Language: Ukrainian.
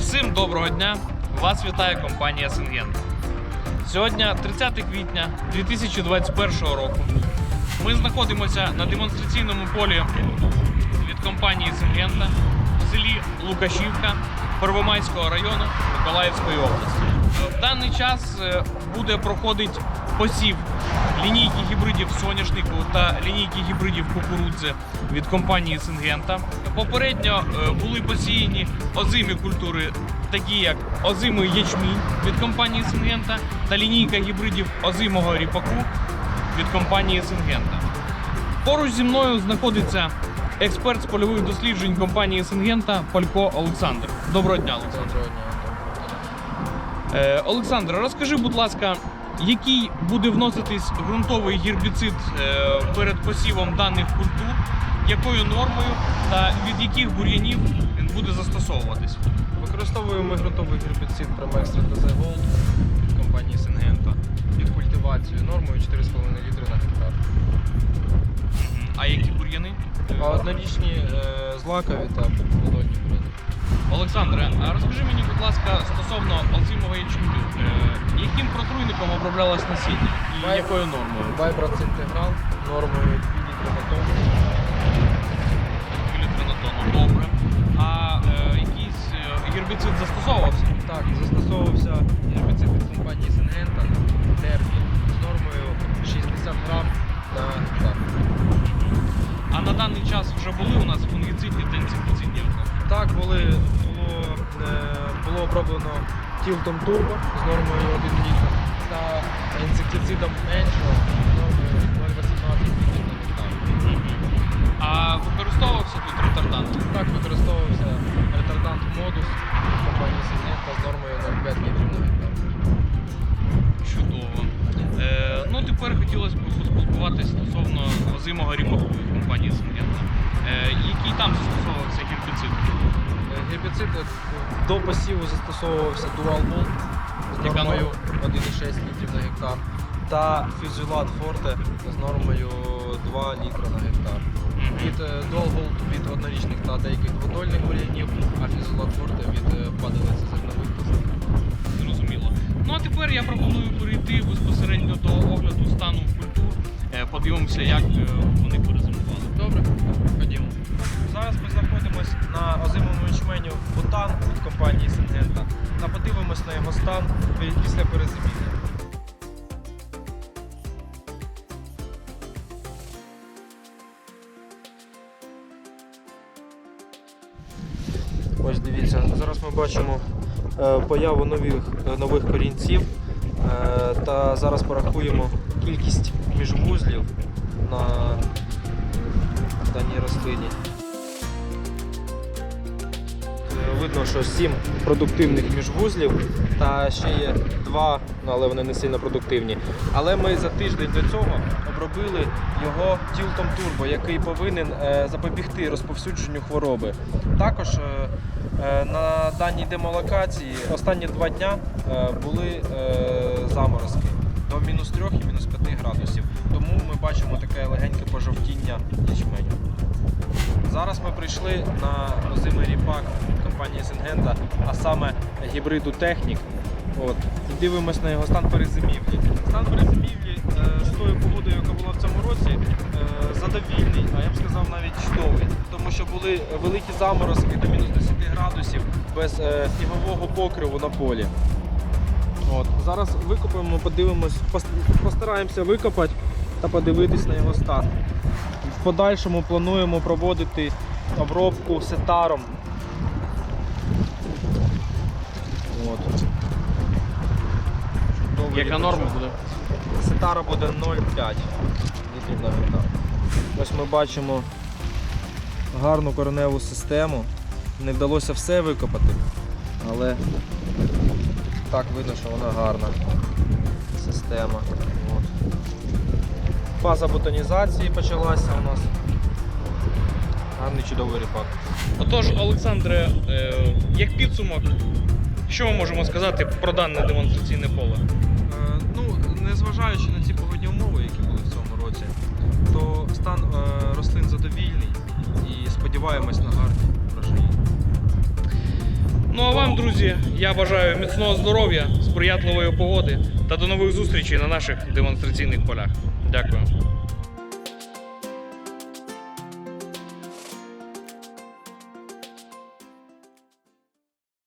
Всім доброго дня! Вас вітає компанія Сингента. Сьогодні 30 квітня 2021 року. Ми знаходимося на демонстраційному полі від компанії Сингента в селі Лукашівка Первомайського району Миколаївської області. В даний час е, буде проходити посів лінійки гібридів соняшнику та лінійки гібридів кукурудзи від компанії Сингента. Попередньо е, були посіяні озимі культури, такі як озимий ячмінь від компанії Сингента та лінійка гібридів озимого ріпаку від компанії Сингента. Поруч зі мною знаходиться експерт з польових досліджень компанії Сингента Палько Олександр. Доброго дня, Олександр. Е, Олександр, розкажи, будь ласка, який буде вноситись ґрунтовий гербіцид е, перед посівом даних культур, якою нормою та від яких бур'янів він буде застосовуватись? Використовуємо ґрунтовий гербіцид Pramextra TZ Gold від компанії Syngenta під культивацію нормою 4,5 літри на гектар. А які бур'яни? А однорічні е, злакові та плодонні буряни. Олександре, а розкажи мені, будь ласка, стосовно озимого ячменю, е, яким протруйником оброблялось насіння і Бай- якою нормою? Вайбрац інтеграл нормою 2 літри на тонну. 2 літри на тонну. Добре. А е, якийсь е, гербіцид застосовувався Так, були, було, е, було оброблено Tilton Turbo з нормою 1 літр та інсектицидом меншого з нормою 0,18 літрів на гектар. А використовувався тут ретардант? Так використовувався ретардант модус компанії Syngenta з нормою 0,5 літрів на гектар. Чудово. Е, ну, тепер хотілося б поспілкуватися стосовно озимого ріпаку компанії Сингента. Е, який там застосовувався до посіву застосовувався Dual Bolt з нормою 1,6 літрів на гектар та Fusilat Forte з нормою 2 літра на гектар. Від е, Dual Bolt від однорічних та деяких дводольних бур'янів, а Fusilat Forte від е, падалиці зернових кислот. Зрозуміло. Ну а тепер я пропоную перейти безпосередньо до огляду стану культур. Е, подивимося, як е, вони перезимували. Добре, ходімо. Зараз ми знаходимося на озимому ячменю та на його стан після перезимівля. Ось дивіться, зараз ми бачимо е, появу нових, е, нових корінців е, та зараз порахуємо кількість міжвузлів на даній рослині. Видно, що 7 продуктивних міжвузлів та ще є 2, ну, але вони не сильно продуктивні. Але ми за тиждень до цього обробили його тілтом турбо, який повинен е, запобігти розповсюдженню хвороби. Також е, е, на даній демолокації останні два дня були заморозки до мінус 3 і мінус 5 градусів. Тому ми бачимо таке легеньке пожовтіння ячменю. Зараз ми прийшли на озимий ріпак компанії Syngenta, а саме гібриду Технік. От. І дивимось на його стан перезимівлі. Стан перезимівлі е, з тою погодою, яка була в цьому році, е, задовільний, а я б сказав навіть чудовий. Тому що були великі заморозки до мінус 10 градусів без е, снігового покриву на полі. От. Зараз викопаємо, подивимось, постараємося викопати та подивитись на його стан. В подальшому плануємо проводити обробку сетаром. От. Чудовий Яка норма буде? Сетара буде 0,5 літрів на гектар. Ось ми бачимо гарну кореневу систему. Не вдалося все викопати, але так видно, що вона гарна система. От. Фаза бутонізації почалася у нас. Гарний чудовий ріпак. Отож, Олександре, е, як підсумок, що ми можемо сказати про дане демонстраційне поле? Е, Ну, незважаючи на ці погодні умови, які були в цьому році, то стан е, рослин задовільний і сподіваємось на гарні врожаї. Ну а вам, друзі, я бажаю міцного здоров'я, сприятливої погоди та до нових зустрічей на наших демонстраційних полях. Дякую.